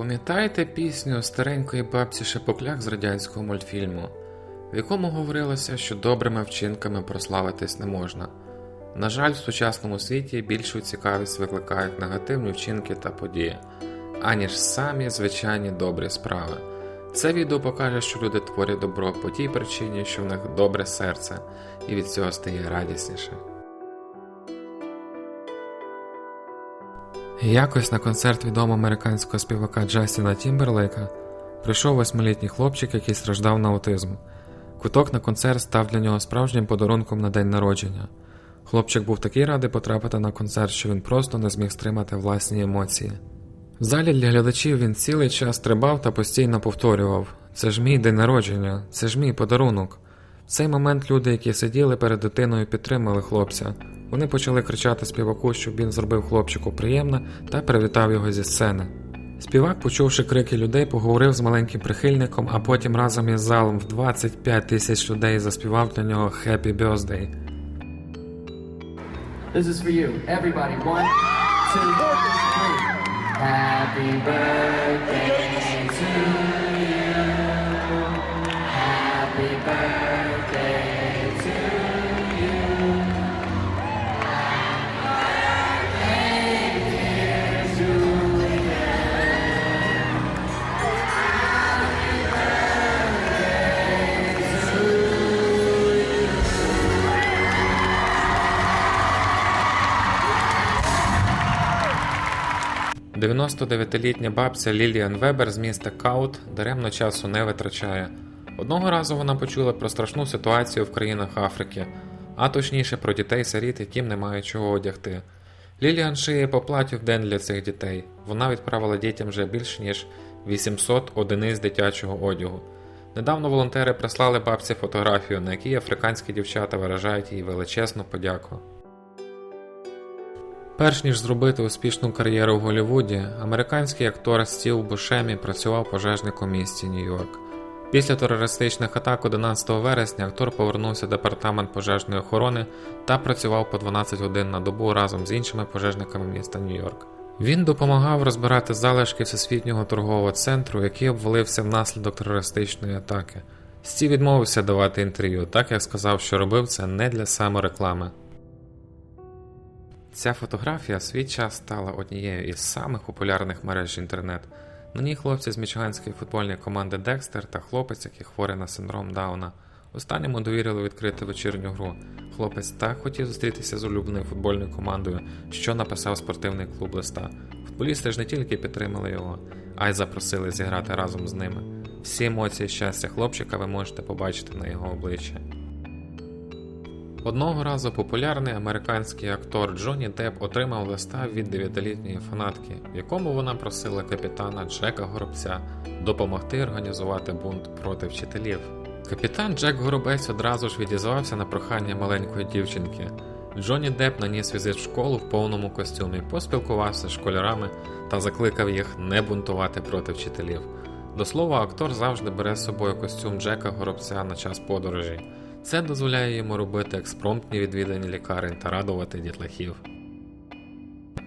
Пам'ятаєте пісню старенької бабці Шепокляк з радянського мультфільму, в якому говорилося, що добрими вчинками прославитись не можна? На жаль, в сучасному світі більшу цікавість викликають негативні вчинки та події, аніж самі звичайні добрі справи. Це відео покаже, що люди творять добро по тій причині, що в них добре серце, і від цього стає радісніше. Якось на концерт відомого американського співака Джастіна Тімберлейка прийшов восьмилітній хлопчик, який страждав на аутизм. Квиток на концерт став для нього справжнім подарунком на день народження. Хлопчик був такий радий потрапити на концерт, що він просто не зміг стримати власні емоції. В залі для глядачів він цілий час стрибав та постійно повторював: Це ж мій день народження, це ж мій подарунок. В цей момент люди, які сиділи перед дитиною, підтримали хлопця. Вони почали кричати співаку, щоб він зробив хлопчику приємне та привітав його зі сцени. Співак, почувши крики людей, поговорив з маленьким прихильником, а потім разом із залом в 25 тисяч людей заспівав для нього «Happy Birthday». This is for you. Everybody, one, two, three. Happy birthday to you. 99-літня бабця Ліліан Вебер з міста Каут даремно часу не витрачає. Одного разу вона почула про страшну ситуацію в країнах Африки, а точніше про дітей-сиріт, яким немає чого одягти. Ліліан шиє по платю в день для цих дітей. Вона відправила дітям вже більш ніж 800 одиниць дитячого одягу. Недавно волонтери прислали бабці фотографію, на якій африканські дівчата виражають їй величезну подяку. Перш ніж зробити успішну кар'єру в Голлівуді, американський актор Стів Бушемі працював пожежником у місті Нью-Йорк. Після терористичних атак 11 вересня актор повернувся в департамент пожежної охорони та працював по 12 годин на добу разом з іншими пожежниками міста Нью-Йорк. Він допомагав розбирати залишки всесвітнього торгового центру, який обвалився внаслідок терористичної атаки. Стів відмовився давати інтерв'ю, так як сказав, що робив це не для самореклами. Ця фотографія свій час стала однією із самих популярних мереж інтернет. На ній хлопці з мічиганської футбольної команди Декстер та хлопець, який хворий на синдром Дауна. Останньому довірили відкрити вечірню гру. Хлопець так хотів зустрітися з улюбленою футбольною командою, що написав спортивний клуб листа. Футболісти ж не тільки підтримали його, а й запросили зіграти разом з ними. Всі емоції щастя хлопчика ви можете побачити на його обличчі. Одного разу популярний американський актор Джонні Депп отримав листа від 9-літньої фанатки, в якому вона просила капітана Джека Горобця допомогти організувати бунт проти вчителів. Капітан Джек Горобець одразу ж відізвався на прохання маленької дівчинки. Джонні Депп наніс візит в школу в повному костюмі, поспілкувався з школярами та закликав їх не бунтувати проти вчителів. До слова, актор завжди бере з собою костюм Джека Горобця на час подорожі. Це дозволяє йому робити експромтні відвідання лікарень та радувати дітлахів.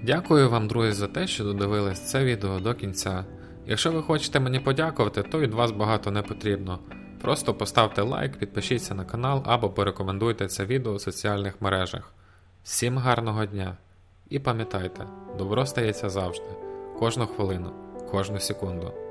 Дякую вам, друзі, за те, що додивились це відео до кінця. Якщо ви хочете мені подякувати, то від вас багато не потрібно. Просто поставте лайк, підпишіться на канал або порекомендуйте це відео у соціальних мережах. Всім гарного дня! І пам'ятайте, добро стається завжди, кожну хвилину, кожну секунду.